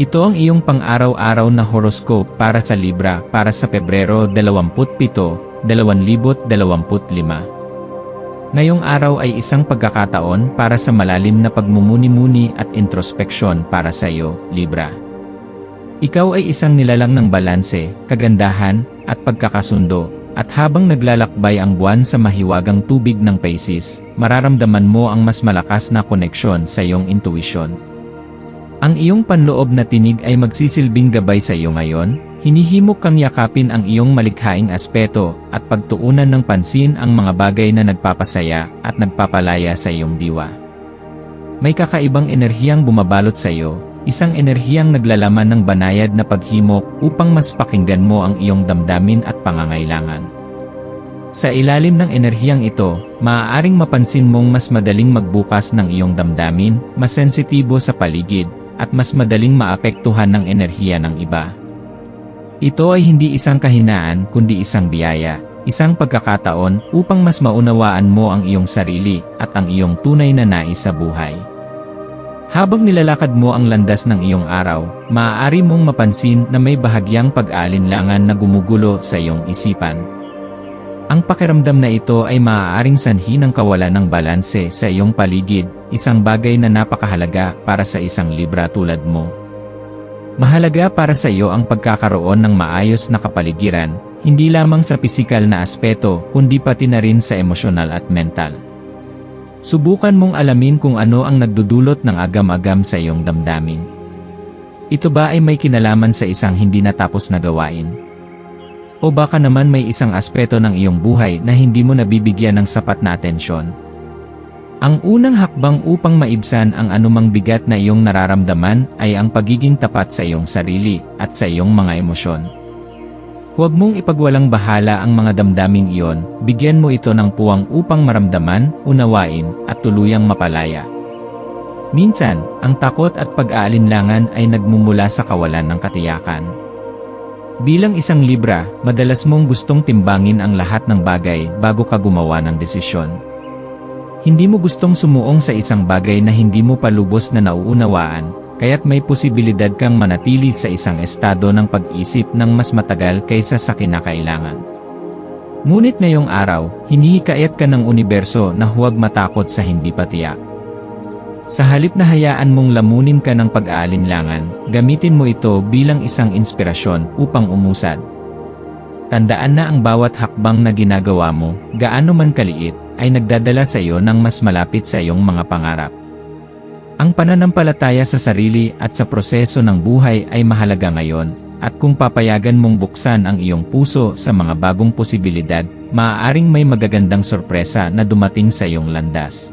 Ito ang iyong pang-araw-araw na horoscope para sa Libra para sa Pebrero 27, 2025. Ngayong araw ay isang pagkakataon para sa malalim na pagmumuni-muni at introspeksyon para sa iyo, Libra. Ikaw ay isang nilalang ng balanse, kagandahan, at pagkakasundo, at habang naglalakbay ang buwan sa mahiwagang tubig ng Pisces, mararamdaman mo ang mas malakas na koneksyon sa iyong intuition. Ang iyong panloob na tinig ay magsisilbing gabay sa iyo ngayon, hinihimok kang yakapin ang iyong malikhaing aspeto at pagtuunan ng pansin ang mga bagay na nagpapasaya at nagpapalaya sa iyong diwa. May kakaibang enerhiyang bumabalot sa iyo, isang enerhiyang naglalaman ng banayad na paghimok upang mas pakinggan mo ang iyong damdamin at pangangailangan. Sa ilalim ng enerhiyang ito, maaaring mapansin mong mas madaling magbukas ng iyong damdamin, mas sensitibo sa paligid, at mas madaling maapektuhan ng enerhiya ng iba. Ito ay hindi isang kahinaan kundi isang biyaya, isang pagkakataon upang mas maunawaan mo ang iyong sarili at ang iyong tunay na nais sa buhay. Habang nilalakad mo ang landas ng iyong araw, maaari mong mapansin na may bahagyang pag-aalinlangan na gumugulo sa iyong isipan. Ang pakiramdam na ito ay maaaring sanhi ng kawalan ng balanse sa iyong paligid isang bagay na napakahalaga para sa isang libra tulad mo. Mahalaga para sa iyo ang pagkakaroon ng maayos na kapaligiran, hindi lamang sa pisikal na aspeto kundi pati na rin sa emosyonal at mental. Subukan mong alamin kung ano ang nagdudulot ng agam-agam sa iyong damdamin. Ito ba ay may kinalaman sa isang hindi natapos na gawain? O baka naman may isang aspeto ng iyong buhay na hindi mo nabibigyan ng sapat na atensyon? Ang unang hakbang upang maibsan ang anumang bigat na iyong nararamdaman ay ang pagiging tapat sa iyong sarili at sa iyong mga emosyon. Huwag mong ipagwalang bahala ang mga damdaming iyon, bigyan mo ito ng puwang upang maramdaman, unawain, at tuluyang mapalaya. Minsan, ang takot at pag-aalinlangan ay nagmumula sa kawalan ng katiyakan. Bilang isang libra, madalas mong gustong timbangin ang lahat ng bagay bago ka gumawa ng desisyon. Hindi mo gustong sumuong sa isang bagay na hindi mo palubos na nauunawaan, kaya't may posibilidad kang manatili sa isang estado ng pag-isip ng mas matagal kaysa sa kinakailangan. Ngunit ngayong araw, hinihikayat ka ng universo na huwag matakot sa hindi patiyak. Sa halip na hayaan mong lamunin ka ng pag-aalinlangan, gamitin mo ito bilang isang inspirasyon upang umusad. Tandaan na ang bawat hakbang na ginagawa mo, gaano man kaliit, ay nagdadala sa iyo ng mas malapit sa iyong mga pangarap. Ang pananampalataya sa sarili at sa proseso ng buhay ay mahalaga ngayon, at kung papayagan mong buksan ang iyong puso sa mga bagong posibilidad, maaaring may magagandang sorpresa na dumating sa iyong landas.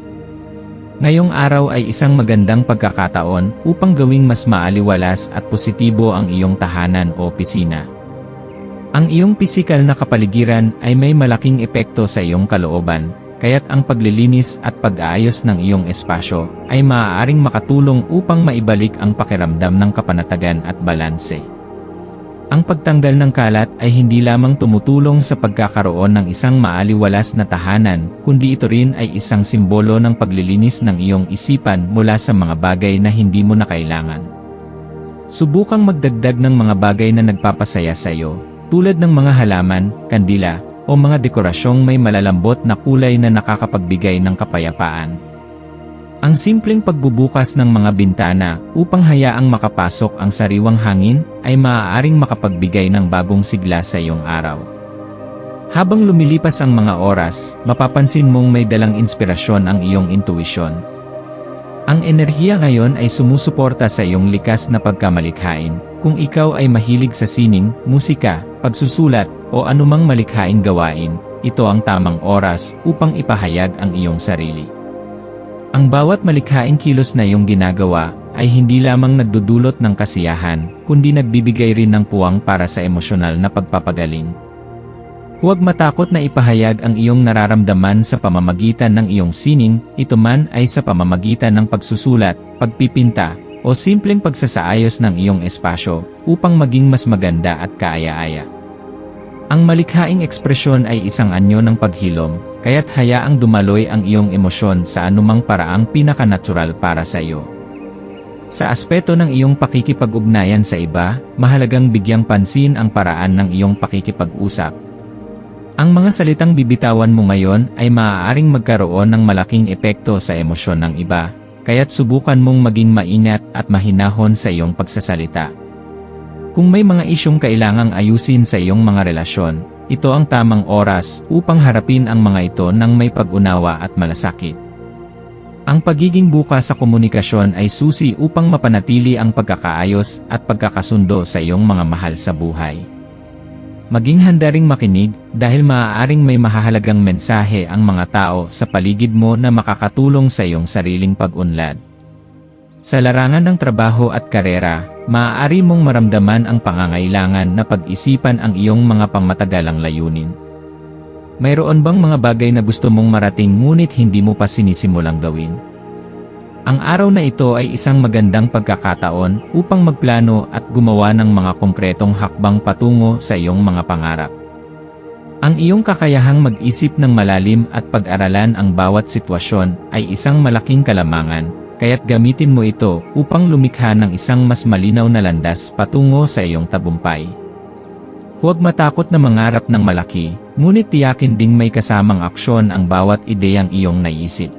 Ngayong araw ay isang magandang pagkakataon upang gawing mas maaliwalas at positibo ang iyong tahanan o opisina. Ang iyong pisikal na kapaligiran ay may malaking epekto sa iyong kalooban, kaya't ang paglilinis at pag-aayos ng iyong espasyo ay maaaring makatulong upang maibalik ang pakiramdam ng kapanatagan at balanse. Ang pagtanggal ng kalat ay hindi lamang tumutulong sa pagkakaroon ng isang maaliwalas na tahanan, kundi ito rin ay isang simbolo ng paglilinis ng iyong isipan mula sa mga bagay na hindi mo na kailangan. Subukang magdagdag ng mga bagay na nagpapasaya sa iyo, tulad ng mga halaman, kandila, o mga dekorasyong may malalambot na kulay na nakakapagbigay ng kapayapaan. Ang simpleng pagbubukas ng mga bintana upang hayaang makapasok ang sariwang hangin ay maaaring makapagbigay ng bagong sigla sa iyong araw. Habang lumilipas ang mga oras, mapapansin mong may dalang inspirasyon ang iyong intuisyon. Ang enerhiya ngayon ay sumusuporta sa iyong likas na pagkamalikhain, kung ikaw ay mahilig sa sining, musika, pagsusulat, o anumang malikhaing gawain, ito ang tamang oras upang ipahayag ang iyong sarili. Ang bawat malikhaing kilos na iyong ginagawa ay hindi lamang nagdudulot ng kasiyahan, kundi nagbibigay rin ng puwang para sa emosyonal na pagpapagaling. Huwag matakot na ipahayag ang iyong nararamdaman sa pamamagitan ng iyong sining, ito man ay sa pamamagitan ng pagsusulat, pagpipinta, o simpleng pagsasaayos ng iyong espasyo upang maging mas maganda at kaaya-aya. Ang malikhaing ekspresyon ay isang anyo ng paghilom, kaya't hayaang dumaloy ang iyong emosyon sa anumang paraang pinaka-natural para sa iyo. Sa aspeto ng iyong pakikipag-ugnayan sa iba, mahalagang bigyang pansin ang paraan ng iyong pakikipag-usap. Ang mga salitang bibitawan mo ngayon ay maaaring magkaroon ng malaking epekto sa emosyon ng iba, kaya't subukan mong maging maingat at mahinahon sa iyong pagsasalita. Kung may mga isyong kailangang ayusin sa iyong mga relasyon, ito ang tamang oras upang harapin ang mga ito ng may pag-unawa at malasakit. Ang pagiging bukas sa komunikasyon ay susi upang mapanatili ang pagkakaayos at pagkakasundo sa iyong mga mahal sa buhay. Maging handa ring makinig dahil maaaring may mahahalagang mensahe ang mga tao sa paligid mo na makakatulong sa iyong sariling pag-unlad. Sa larangan ng trabaho at karera, maaari mong maramdaman ang pangangailangan na pag-isipan ang iyong mga pangmatagalang layunin. Mayroon bang mga bagay na gusto mong marating ngunit hindi mo pa sinisimulang gawin? Ang araw na ito ay isang magandang pagkakataon upang magplano at gumawa ng mga konkretong hakbang patungo sa iyong mga pangarap. Ang iyong kakayahang mag-isip ng malalim at pag-aralan ang bawat sitwasyon ay isang malaking kalamangan kaya't gamitin mo ito upang lumikha ng isang mas malinaw na landas patungo sa iyong tabumpay. Huwag matakot na mangarap ng malaki, ngunit tiyakin ding may kasamang aksyon ang bawat ideyang iyong naisip.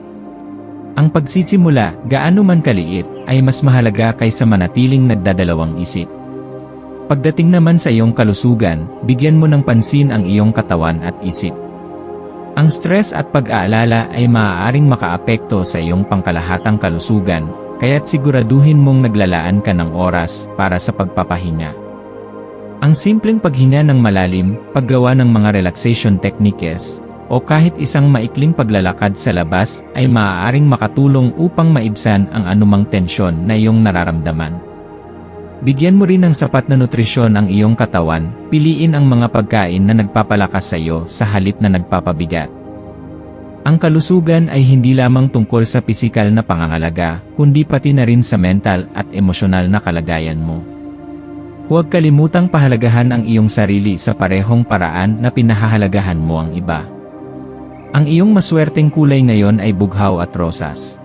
Ang pagsisimula, gaano man kaliit, ay mas mahalaga kaysa manatiling nagdadalawang isip. Pagdating naman sa iyong kalusugan, bigyan mo ng pansin ang iyong katawan at isip. Ang stress at pag-aalala ay maaaring makaapekto sa iyong pangkalahatang kalusugan, kaya't siguraduhin mong naglalaan ka ng oras para sa pagpapahinga. Ang simpleng paghinga ng malalim, paggawa ng mga relaxation techniques, o kahit isang maikling paglalakad sa labas ay maaaring makatulong upang maibsan ang anumang tensyon na iyong nararamdaman. Bigyan mo rin ng sapat na nutrisyon ang iyong katawan, piliin ang mga pagkain na nagpapalakas sa iyo sa halip na nagpapabigat. Ang kalusugan ay hindi lamang tungkol sa pisikal na pangangalaga, kundi pati na rin sa mental at emosyonal na kalagayan mo. Huwag kalimutang pahalagahan ang iyong sarili sa parehong paraan na pinahahalagahan mo ang iba. Ang iyong maswerteng kulay ngayon ay bughaw at rosas.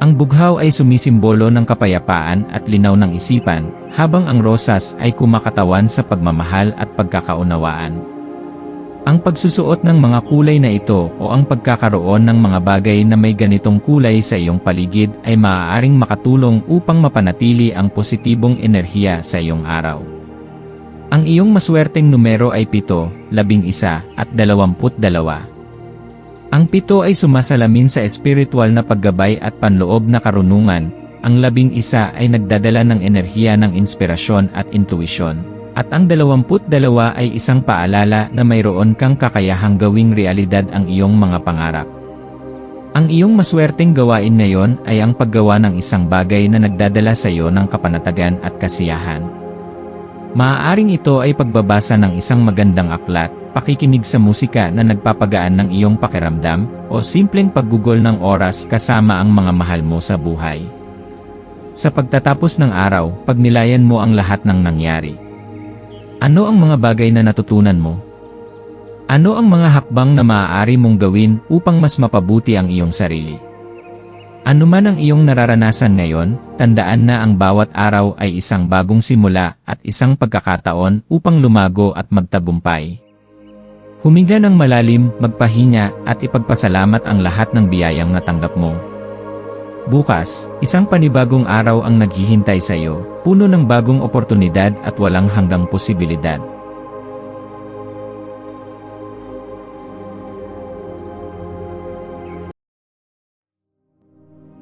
Ang bughaw ay sumisimbolo ng kapayapaan at linaw ng isipan, habang ang rosas ay kumakatawan sa pagmamahal at pagkakaunawaan. Ang pagsusuot ng mga kulay na ito o ang pagkakaroon ng mga bagay na may ganitong kulay sa iyong paligid ay maaaring makatulong upang mapanatili ang positibong enerhiya sa iyong araw. Ang iyong maswerteng numero ay 7, 11 at 22. Ang pito ay sumasalamin sa espiritual na paggabay at panloob na karunungan, ang labing isa ay nagdadala ng enerhiya ng inspirasyon at intuisyon, at ang dalawamput dalawa ay isang paalala na mayroon kang kakayahang gawing realidad ang iyong mga pangarap. Ang iyong maswerteng gawain ngayon ay ang paggawa ng isang bagay na nagdadala sa iyo ng kapanatagan at kasiyahan. Maaaring ito ay pagbabasa ng isang magandang aklat, pakikinig sa musika na nagpapagaan ng iyong pakiramdam, o simpleng paggugol ng oras kasama ang mga mahal mo sa buhay. Sa pagtatapos ng araw, pagnilayan mo ang lahat ng nangyari. Ano ang mga bagay na natutunan mo? Ano ang mga hakbang na maaari mong gawin upang mas mapabuti ang iyong sarili? Ano man ang iyong nararanasan ngayon, tandaan na ang bawat araw ay isang bagong simula at isang pagkakataon upang lumago at magtagumpay. Huminga ng malalim, magpahinga, at ipagpasalamat ang lahat ng biyayang natanggap mo. Bukas, isang panibagong araw ang naghihintay sa iyo, puno ng bagong oportunidad at walang hanggang posibilidad.